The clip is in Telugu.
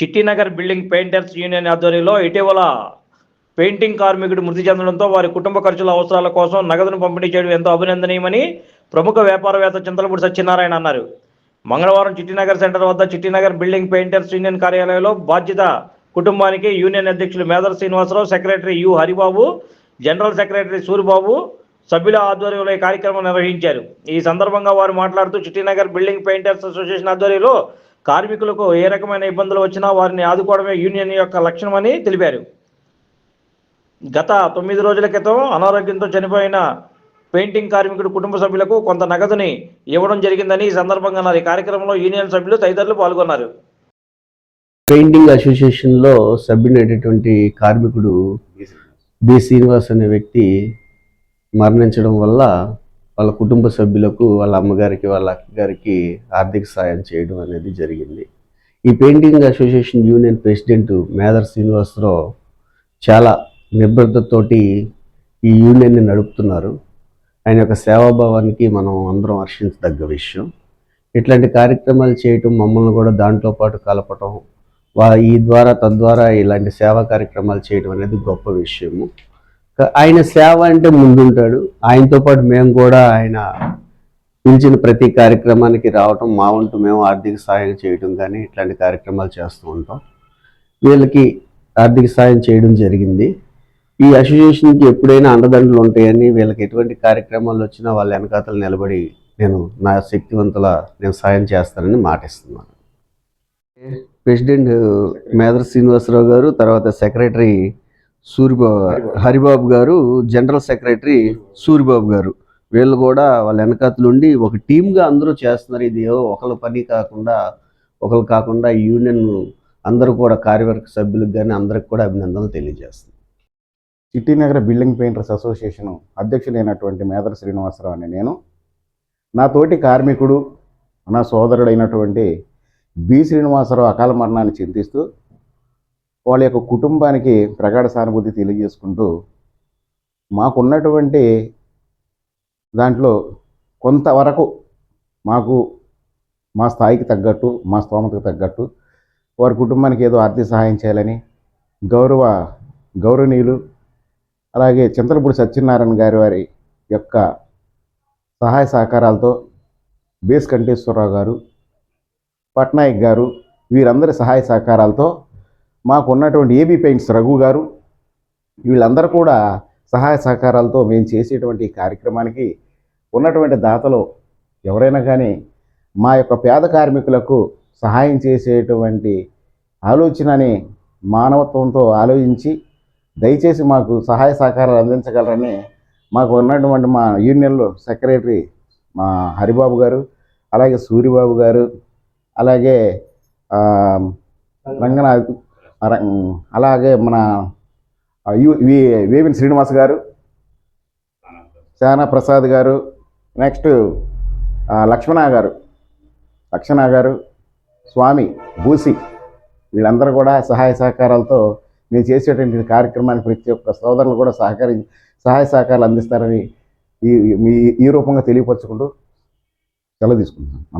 చిట్టినగర్ బిల్డింగ్ పెయింటర్స్ యూనియన్ ఆధ్వర్యంలో ఇటీవల పెయింటింగ్ కార్మికుడు మృతి చెందడంతో వారి కుటుంబ ఖర్చుల అవసరాల కోసం నగదును పంపిణీ చేయడం ఎంతో అభినందనీయమని ప్రముఖ వ్యాపారవేత్త చింతలపూడి సత్యనారాయణ అన్నారు. మంగళవారం చిట్టినగర్ సెంటర్ వద్ద చిట్టినగర్ బిల్డింగ్ పెయింటర్స్ యూనియన్ కార్యాలయంలో బాధ్యత కుటుంబానికి యూనియన్ అధ్యక్షులు Medar Srinivasarao secretary U Haribabu general secretary Suribabu సభ్యుల ఆధ్వర్యంలో ఈ కార్యక్రమం నిర్వహించారు. ఈ సందర్భంగా వారు మాట్లాడుతూ చిట్టినగర్ బిల్డింగ్ పెయింటర్స్ అసోసియేషన్ ఆధ్వర్యంలో కార్మికులకు ఏ రకమైన ఇబ్బందులు వచ్చినా వారిని ఆదుకోవడమే యూనియన్ యొక్క లక్ష్యమని తెలిపారు గత తొమ్మిది రోజుల క్రితం అనారోగ్యంతో చనిపోయిన పెయింటింగ్ కార్మికుడు కుటుంబ సభ్యులకు కొంత నగదుని ఇవ్వడం జరిగిందని ఈ సందర్భంగా అన్నారు. ఈ కార్యక్రమంలో యూనియన్ సభ్యులు తదితరులు పాల్గొన్నారు పెయింటింగ్ అసోసియేషన్లో సభ్యుడైనటువంటి కార్మికుడు బి శ్రీనివాస్ అనే వ్యక్తి మరణించడం వల్ల వాళ్ళ కుటుంబ సభ్యులకు వాళ్ళ అమ్మగారికి వాళ్ళ అక్కగారికి ఆర్థిక సాయం చేయడం అనేది జరిగింది. ఈ painting association union president Medar Srinivasarao చాలా నిర్భరతతోటి ఈ యూనియన్ని నడుపుతున్నారు. ఆయన యొక్క సేవాభావానికి మనం అందరం హర్షించదగ్గ విషయం. ఇట్లాంటి కార్యక్రమాలు చేయటం మమ్మల్ని కూడా దాంట్లో పాటు కలపటం వా ఈ ద్వారా తద్వారా ఇలాంటి సేవా కార్యక్రమాలు చేయడం అనేది గొప్ప విషయము. ఆయన సేవ అంటే ముందుంటాడు. ఆయనతో పాటు మేము కూడా ఆయన పిలిచిన ప్రతి కార్యక్రమానికి రావటం మా వంతు మేము ఆర్థిక సహాయం చేయడం కానీ ఇట్లాంటి కార్యక్రమాలు చేస్తూ ఉంటాం. వీళ్ళకి ఆర్థిక సాయం చేయడం జరిగింది. ఈ అసోసియేషన్కి ఎప్పుడైనా అండదండలు ఉంటాయని వీళ్ళకి ఎటువంటి కార్యక్రమాలు వచ్చినా వాళ్ళ వెనకాతలు నిలబడి నేను నా శక్తివంతుల నేను సాయం చేస్తానని మాటిస్తున్నాను. ప్రెసిడెంట్ మేదర్ శ్రీనివాసరావు గారు తర్వాత సెక్రటరీ సూరిబాబు హరిబాబు గారు జనరల్ సెక్రటరీ సూరిబాబు గారు. వీళ్ళు కూడా వాళ్ళ వెనకాతలు ఉండి ఒక టీమ్గా అందరూ చేస్తున్నారు. ఇది ఏవో ఒకళ్ళ పని కాకుండా ఒకరు కాకుండా యూనియన్ అందరూ కూడా కార్యవర్గ సభ్యులకు కానీ అందరికి కూడా అభినందనలు తెలియజేస్తున్నారు చిట్టినగర బిల్డింగ్ పెయింటర్స్ అసోసియేషన్ అధ్యక్షుడైనటువంటి మేదర శ్రీనివాసరావు అని నేను. నా తోటి కార్మికుడు నా సోదరుడైనటువంటి బి శ్రీనివాసరావు అకాల మరణాన్ని చింతిస్తూ వాళ్ళ యొక్క కుటుంబానికి ప్రగాఢ సానుభూతి తెలియజేసుకుంటూ మాకున్నటువంటి దాంట్లో కొంతవరకు మాకు మా స్థాయికి తగ్గట్టు మా స్తోమతకు తగ్గట్టు వారి కుటుంబానికి ఏదో ఆర్థిక సహాయం చేయాలని గౌరవ గౌరవనీయులు అలాగే చింతలపూడి సత్యనారాయణ గారి వారి యొక్క సహాయ సహకారాలతో బేస్ కంటేశ్వరరావు గారు పట్నాయక్ గారు వీరందరి సహాయ సహకారాలతో మాకున్నటువంటి ఏబీ పెయింట్స్ రఘు గారు వీళ్ళందరూ కూడా సహాయ సహకారాలతో మేము చేసేటువంటి కార్యక్రమానికి ఉన్నటువంటి దాతలు ఎవరైనా కానీ మా యొక్క పేద కార్మికులకు సహాయం చేసేటువంటి ఆలోచనని మానవత్వంతో ఆలోచించి దయచేసి మాకు సహాయ సహకారాలు అందించగలరని మాకు ఉన్నటువంటి మా యూనియన్లో సెక్రటరీ మా హరిబాబు గారు అలాగే సూరిబాబు గారు అలాగే రంగనాథ్ అలాగే మన ఆ, వేవిన్ శ్రీనివాస్ గారు శానా ప్రసాద్ గారు నెక్స్ట్ లక్ష్మణ గారు లక్ష్మణ గారు స్వామి భూసి వీళ్ళందరూ కూడా సహాయ సహకారాలతో మేము చేసేటువంటి కార్యక్రమానికి ప్రతి ఒక్క సోదరులు కూడా సహకరి సహాయ సహకారాలు అందిస్తారని ఈ మీ ఈ రూపంగా తెలియపరచుకుంటూ సెలవు తీసుకుంటున్నాను